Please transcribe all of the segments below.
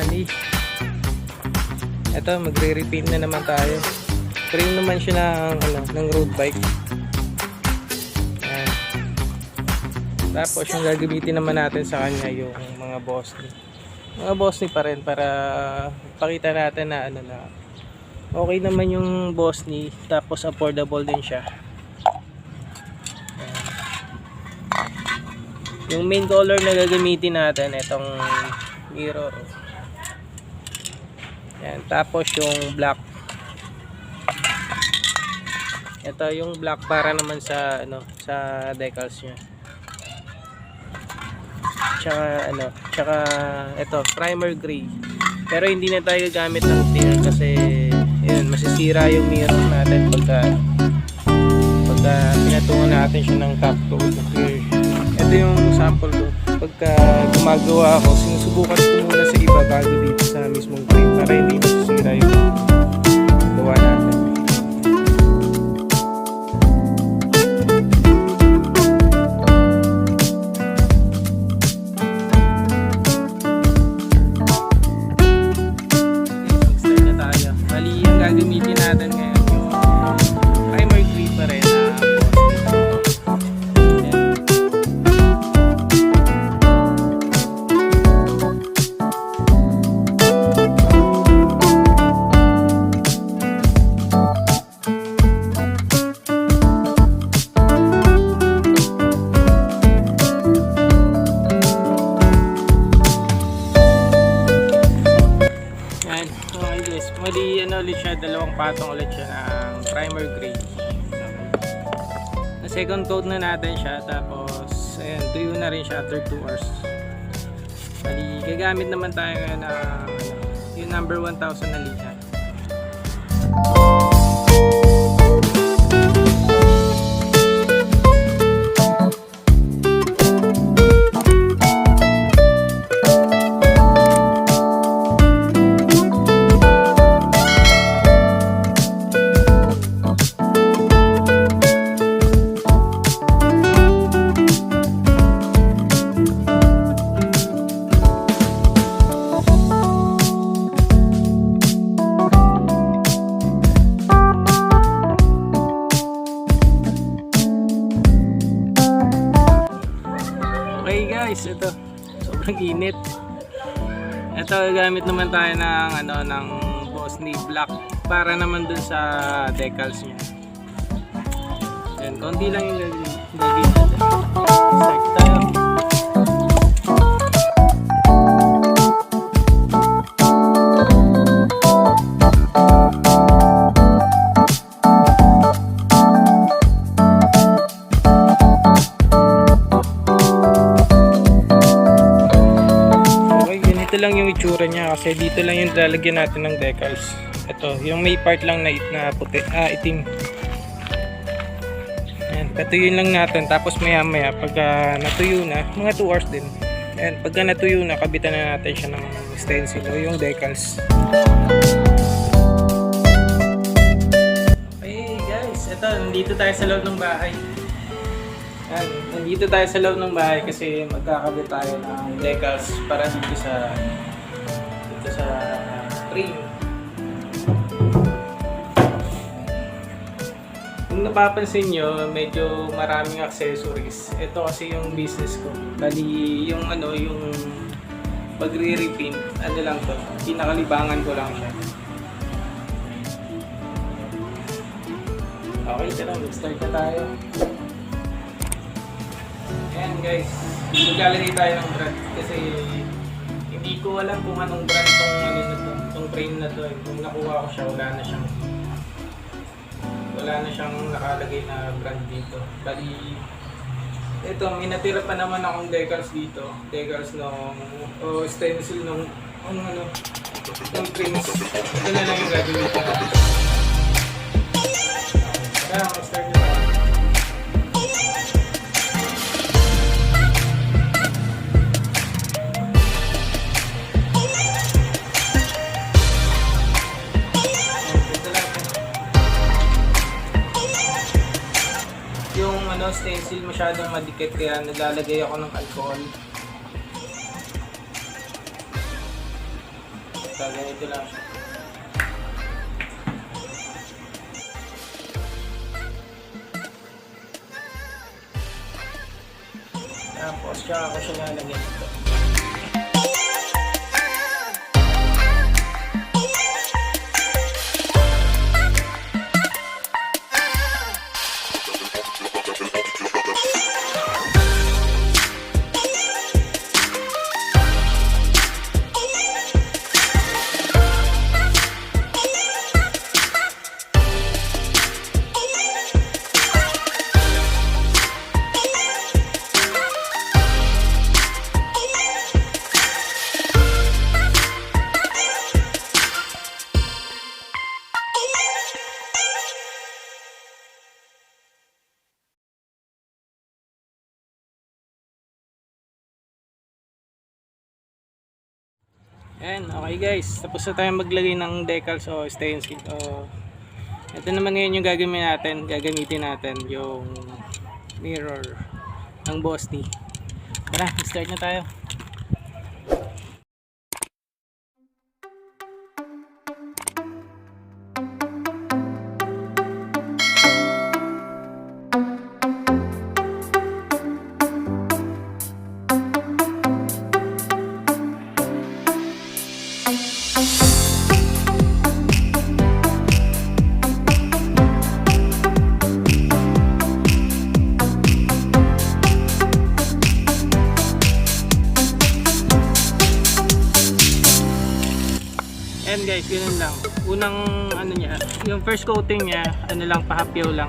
ani. Ito, magre-repaint na naman tayo. Frame naman siya ng, ano, ng road bike. Ayan. Tapos yung gagamitin naman natin sa kanya yung mga boss ni. Mga boss ni pa rin para pakita natin na ano na okay naman yung boss ni tapos affordable din siya. Yung main color na gagamitin natin itong mirror. Yan, tapos yung black. Ito yung black para naman sa ano sa decals niya. Tsaka ano, tsaka ito primer gray. Pero hindi na tayo gamit ng clear kasi yun, masisira yung mirror natin pagka pagka pinatungan natin siya ng top coat. Ito yung sample ko. Pagka gumagawa ako, sinusubukan ko muna sa iba bago dito sa mismong frame para hindi masisira yung gawa natin. Dalawang patong ulit siya ng primer gray. Na second coat na natin siya, tapos ayan, tuyo na rin siya after 2 hours. Bali, gagamit naman tayo ngayon ng ano, yung number 1000 na linya. Init. Ito gamit naman tayo ng ano ng Bosni Black para naman dun sa decals niya. Yan, konti lang yung gagawin. gagawin. Start tayo. Niya kasi dito lang yung lalagyan natin ng decals. Ito, yung may part lang na, it- na puti, ah, itim. Ayan, patuyuin lang natin tapos maya maya pagka natuyo na, mga 2 hours din. Ayan, pagka natuyo na, kabitan na natin siya ng stencil o yung decals. Okay guys, ito, nandito tayo sa loob ng bahay. Yan, nandito tayo sa loob ng bahay kasi magkakabit tayo ng decals para dito sa dito sa frame. Kung napapansin nyo, medyo maraming accessories. Ito kasi yung business ko. Bali, yung ano, yung pagre-repaint, ano lang to, pinakalibangan ko lang siya. Okay, tara, mag-start na tayo. Ayan guys, maglalagay tayo ng brand kasi hindi ko alam kung anong brand tong ano na to, tong frame na to. eh. Kung nakuha ko siya, wala na siyang wala na siyang nakalagay na brand dito. Bali, ito, may natira pa naman akong decals dito. Decals nung, o stencil nung, nung ano, nung frames. Ito na lang yung gagawin ko. Kaya, mag-start na ano, stencil masyadong madikit kaya naglalagay ako ng alcohol. Gaganito lang siya. Tapos, tsaka ako siya lalagyan ito. Ayan, okay guys. Tapos na tayo maglagay ng decals o stencil. O, ito naman ngayon yung gagamitin natin. Gagamitin natin yung mirror ng Bosni. Tara, start na tayo. Guys, ganun lang. Unang ano niya, yung first coating niya, ano lang, pahapyaw lang.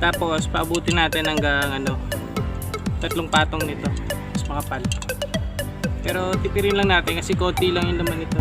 Tapos, paabutin natin hanggang ano, tatlong patong nito. Mas makapal. Pero tipirin lang natin kasi konti lang yung laman nito.